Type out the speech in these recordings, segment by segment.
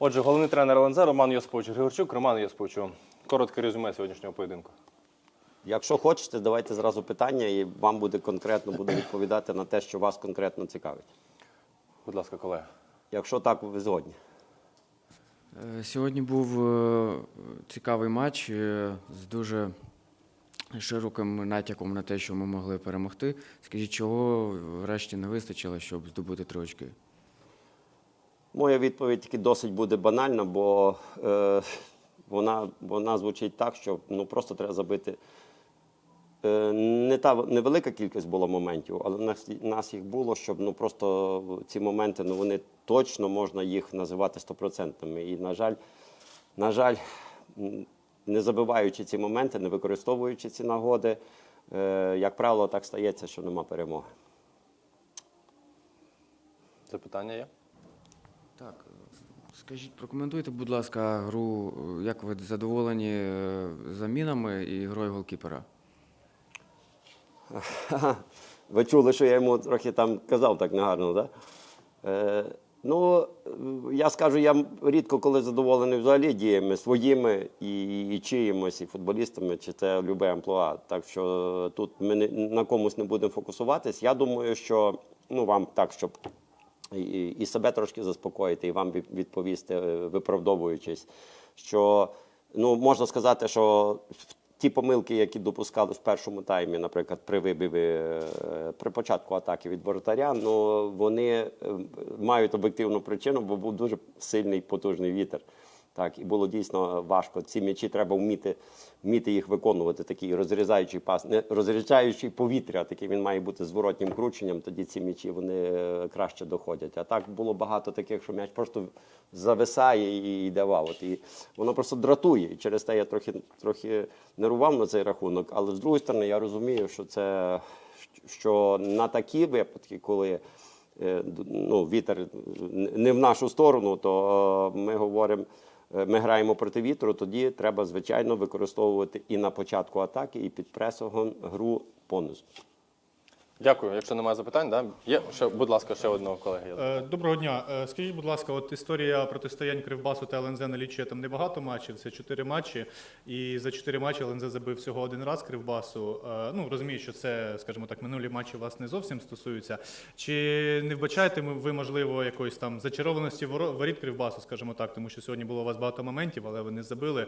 Отже, головний тренер ЛНЗ Роман Йосипович Григорчук. Роман Йосиповичу, коротке резюме сьогоднішнього поєдинку. Якщо хочете, давайте зразу питання, і вам буде конкретно буду відповідати на те, що вас конкретно цікавить. Будь ласка, колеги. Якщо так, ви згодні. Е, Сьогодні був е, цікавий матч е, з дуже широким натяком на те, що ми могли перемогти. Скажіть, чого врешті не вистачило, щоб здобути три очки? Моя відповідь тільки досить буде банальна, бо е, вона, вона звучить так, що ну, просто треба забити. Е, не та невелика кількість було моментів, але в нас, нас їх було, щоб ну, просто ці моменти ну, вони точно можна їх називати стопроцентними. І, на жаль, на жаль, не забиваючи ці моменти, не використовуючи ці нагоди, е, як правило, так стається, що нема перемоги. Запитання є? Так, е, скажіть, прокоментуйте, будь ласка, гру, е, як ви задоволені е, замінами і грою голкіпера? Ви чули, що я йому трохи там казав так негарно, так? Е, ну, я скажу, я рідко коли задоволений взагалі діями своїми і, і чиїмось, і футболістами, чи це любе амплуа. Так що тут ми не, на комусь не будемо фокусуватись. Я думаю, що ну, вам так, щоб і, і себе трошки заспокоїти, і вам відповісти, е, виправдовуючись, що ну, можна сказати, що ті помилки, які допускали в першому таймі, наприклад, при вибиві е, при початку атаки від воротаря, ну вони е, мають об'єктивну причину, бо був дуже сильний потужний вітер. Так, і було дійсно важко. Ці м'ячі треба вміти, вміти їх виконувати. Такий розрізаючий пас, не розрізаючий повітря, такий він має бути зворотнім крученням. Тоді ці м'ячі вони е, краще доходять. А так було багато таких, що м'яч просто зависає і йде в аут. І воно просто дратує. І через те я трохи, трохи нервував на цей рахунок. Але з другої сторони, я розумію, що це що на такі випадки, коли е, ну, вітер не в нашу сторону, то е, ми говоримо. Е, Ми граємо проти вітру, тоді треба, звичайно, використовувати і на початку атаки, і під пресогом гру понизу. Дякую. Якщо немає запитань, да? є ще, будь ласка, ще одного колеги. Е, Доброго дня. Е, Скажіть, будь ласка, от історія протистоянь Кривбасу та ЛНЗ налічує там небагато матчів, це чотири матчі. І за чотири матчі ЛНЗ забив всього один раз Кривбасу. Е, Ну розумію, що це, скажімо так, минулі матчі вас не зовсім стосуються. Чи не вбачаєте ви, можливо, якоїсь там зачарованості воріт Кривбасу, скажімо так, тому що сьогодні було у вас багато моментів, але ви не забили.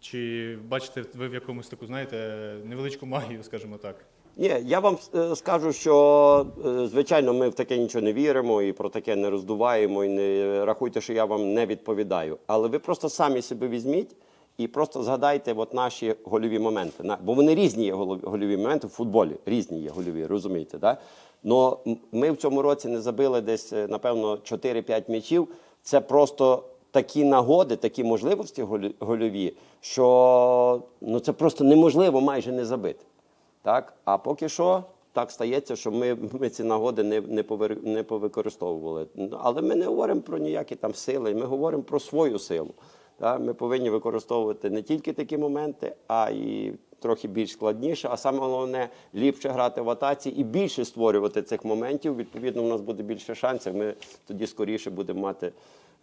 Чи бачите ви в якомусь таку, знаєте, невеличку магію, скажімо так? Ні, я вам е, скажу, що е, звичайно ми в таке нічого не віримо і про таке не роздуваємо, і не рахуйте, що я вам не відповідаю. Але ви просто самі себе візьміть і просто згадайте от наші гольові моменти. Бо вони різні є гольові моменти в футболі, різні є гольові, розумієте, да? Но ми в цьому році не забили десь, е, напевно, 4-5 м'ячів. Це просто такі нагоди, такі можливості гольові, що ну, це просто неможливо майже не забити. Так? А поки що так стається, що ми, ми ці нагоди не, не, повер, не повикористовували. Але ми не говоримо про ніякі там сили, ми говоримо про свою силу. Так? Ми повинні використовувати не тільки такі моменти, а й трохи більш складніше, а саме головне ліпше грати в атаці і більше створювати цих моментів. Відповідно, у нас буде більше шансів. Ми тоді скоріше будемо мати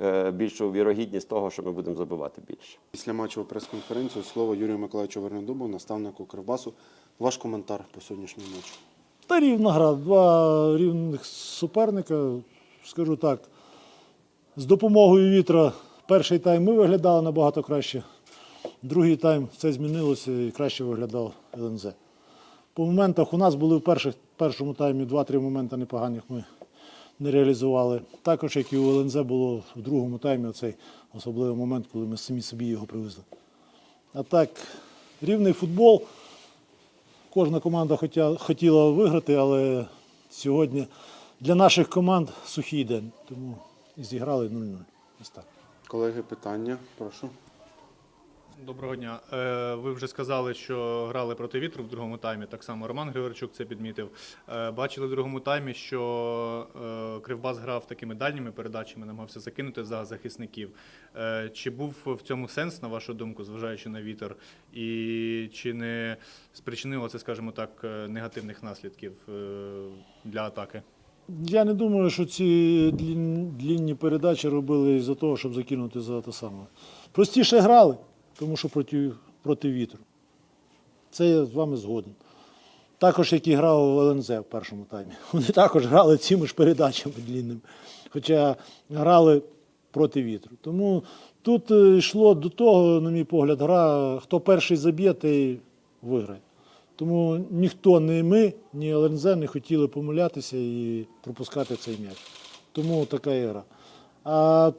е, більшу вірогідність того, що ми будемо забивати більше. Після матчу прес-конференцію слово Юрію Миколаївичу Вернедубу, наставнику Кривбасу. Ваш коментар по сьогоднішньому матчу. Та рівна гра, два рівних суперника. Скажу так, з допомогою вітра перший тайм ми виглядали набагато краще. Другий тайм все змінилося і краще виглядав ЛНЗ. По моментах у нас були в перших, першому таймі два-три моменти непоганих ми не реалізували. Також, як і у ЛНЗ було в другому таймі, оцей особливий момент, коли ми самі собі його привезли. А так, рівний футбол. Кожна команда хотя- хотіла виграти, але сьогодні для наших команд сухий день. Тому зіграли 0-0. Ось так. Колеги, питання, прошу. Доброго дня. Е, Ви вже сказали, що грали проти вітру в другому таймі. Так само Роман Григорчук це підмітив. Е, Бачили в другому таймі, що е, Кривбас грав такими дальніми передачами, намагався закинути за захисників. Чи був в цьому сенс, на вашу думку, зважаючи на вітер? І чи не спричинило це, скажімо так, негативних наслідків для атаки? Я не думаю, що ці длінні передачі робили із-за того, щоб закинути за те саме. Простіше грали, тому що проти, проти вітру. Це я з вами згоден. Також, як і грав в ЛНЗ в першому таймі. Вони також грали цими ж передачами длінними, хоча грали проти вітру. Тому тут е, йшло до того, на мій погляд, гра, хто перший заб'є, той виграє. Тому ніхто, ні ми, ні ЛНЗ не хотіли помилятися і пропускати цей м'яч. Тому така і гра. А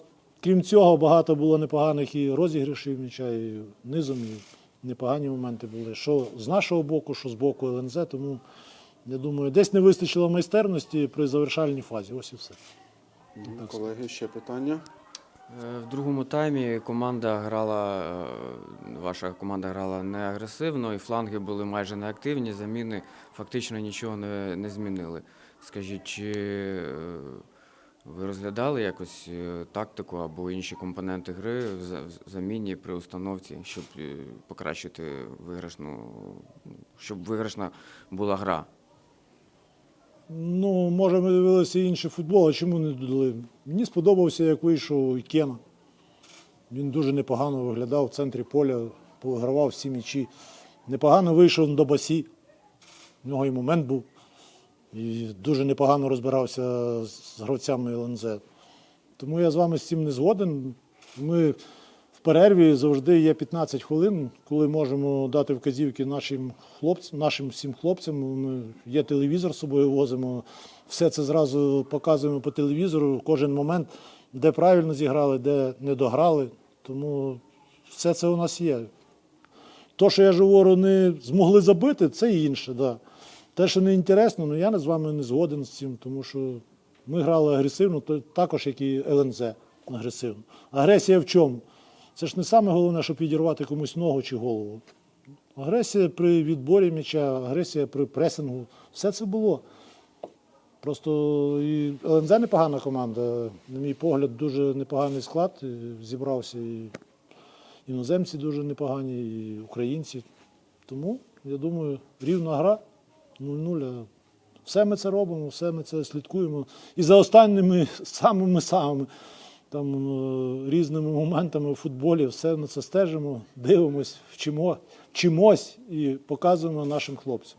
крім цього, багато було непоганих і розіграшів м'яча, і низом, і непогані моменти були. Що з нашого боку, що з боку ЛНЗ. Тому я думаю, десь не вистачило майстерності при завершальній фазі. Ось і все. Колеги, ще питання. Е, В другому таймі команда грала, е, ваша команда грала не агресивно, і фланги були майже неактивні, заміни фактично нічого не, не змінили. Скажіть, чи е, ви розглядали якось е, тактику або інші компоненти гри в заміні при установці, щоб е, покращити виграшну, щоб виграшна була гра? Ну, може, ми дивилися інший футбол, а чому не додали? Мені сподобався, як вийшов Ікена. Він дуже непогано виглядав в центрі поля, погравав всі м'ячі. Непогано вийшов до басі. В нього і момент був. І дуже непогано розбирався з гравцями ЛНЗ. Тому я з вами з цим не згоден. Ми в перерві завжди є 15 хвилин, коли можемо дати вказівки нашим хлопцям, нашим всім хлопцям. Ми є телевізор з собою возимо. Все це зразу показуємо по телевізору, кожен момент, де правильно зіграли, де не дограли. Тому все це у нас є. То, що я ж говорю, не змогли забити, це інше. Да. Те, що не інтересно, ну я з вами не згоден з цим, тому що ми грали агресивно, то також як і ЛНЗ агресивно. Агресія в чому? Це ж не саме головне, щоб відірвати комусь ногу чи голову. Агресія при відборі м'яча, агресія при пресингу, все це було. Просто і ЛНЗ непогана команда. На мій погляд, дуже непоганий склад зібрався. І іноземці дуже непогані, і українці. Тому, я думаю, рівна гра 0-0. Все ми це робимо, все ми це слідкуємо. І за останніми самими самими там, е, різними моментами у футболі все ми це стежимо, дивимось, вчимо, вчимось і показуємо нашим хлопцям.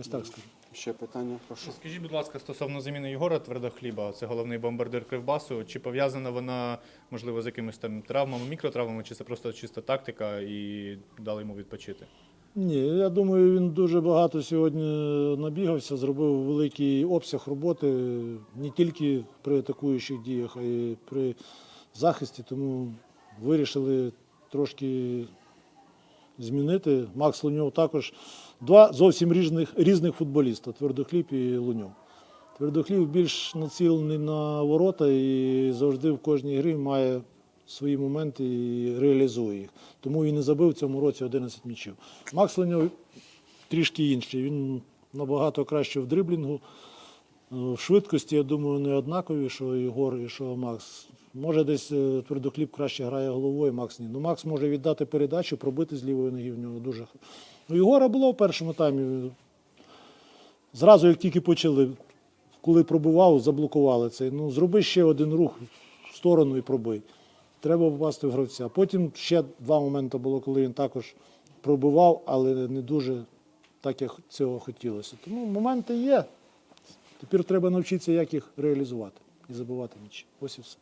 Ось так скажу. Ще питання, прошу. Скажіть, будь ласка, стосовно заміни Єгора Твердохліба, це головний бомбардир Кривбасу. Чи пов'язана вона, можливо, з якимись там травмами, мікротравмами, чи це просто чиста тактика і дали йому відпочити? Ні, я думаю, він дуже багато сьогодні набігався, зробив великий обсяг роботи не тільки при атакуючих діях, а й при захисті. Тому вирішили трошки змінити. Макс Луньов також два зовсім різних, різних футболіста Твердохліб і Луньов. Твердохліб більш націлений на ворота і завжди в кожній грі має свої моменти і реалізує їх. Тому він і забив в цьому році 11 м'ячів. Макс Луньов трішки інший. Він набагато краще в дриблінгу. Е, В швидкості, я думаю, не однакові, що Єгор і що Макс. Може, десь е, твердохліб краще грає головою, Макс ні. Ну, Макс може віддати передачу, пробити з лівої ноги в нього дуже. У Єгора було в першому таймі. Зразу, як тільки почали, коли пробував, заблокували цей. Ну, зроби ще один рух в сторону і пробий. Треба попасти в гравця. Потім ще два моменти було, коли він також пробував, але не дуже так, як цього хотілося. Тому моменти є. Тепер треба навчитися, як їх реалізувати і забувати ніч. Ось і все.